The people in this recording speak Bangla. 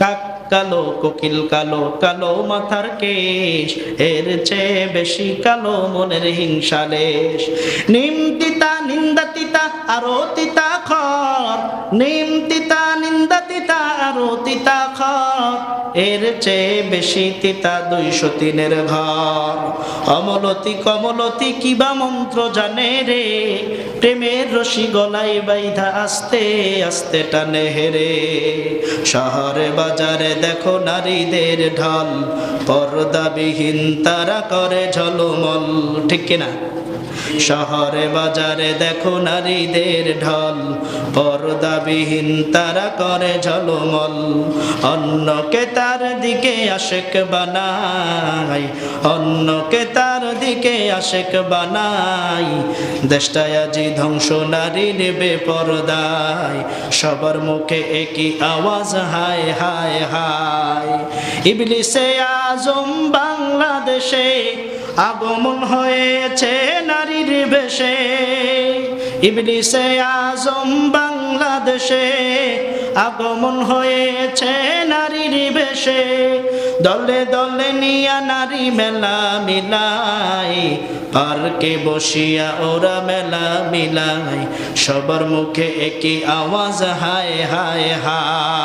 কাক কালো কোকিল, কালো কালো মাথার কেশ। এর চেয়ে বেশি কালো মনের হিংসালেশ নিম তিতা নিন্দা তিতা, আরও তিতা খর। নিম তিতা নিন্দা তিতা আরও তিতা খর এর চেয়ে বেশি তিতা দুইশো তিনের ঘর। অমলতি কমলতি কিবা মন্ত্র জানে রে, প্রেমের রশি গলায় বাইধা আস্তে আস্তে টানে হেরে। শহরে বাজারে দেখো নারীদের ঢল, পর্দাবিহীন তারা করে ঝলমল, ঠিক কিনা? শহরে বাজারে দেখো নারীদের ঢল। পর্দাবিহীন তারা করে ঝলমল। অন্যকে তার দিকে আশেক বানাই। অন্যকে তার দিকে আশেক বানাই। দেশটায় আজি ধ্বংস, নারী নেবে পর্দায়। সবার মুখে একই আওয়াজ, হায় হায় হায়। ইবলিসে আজম বাংলাদেশে আগমন হয়েছে নারীর বেশে, ইবলিসে আজম বাংলাদেশে আগমন হয়েছে নারীর বেশে। দলে দলে নিয়া নারী মেলা মিলাই, পার্কে বসিয়া ওরা মেলা মিলাই, সবার মুখে একই আওয়াজ, হায় হায় হায়।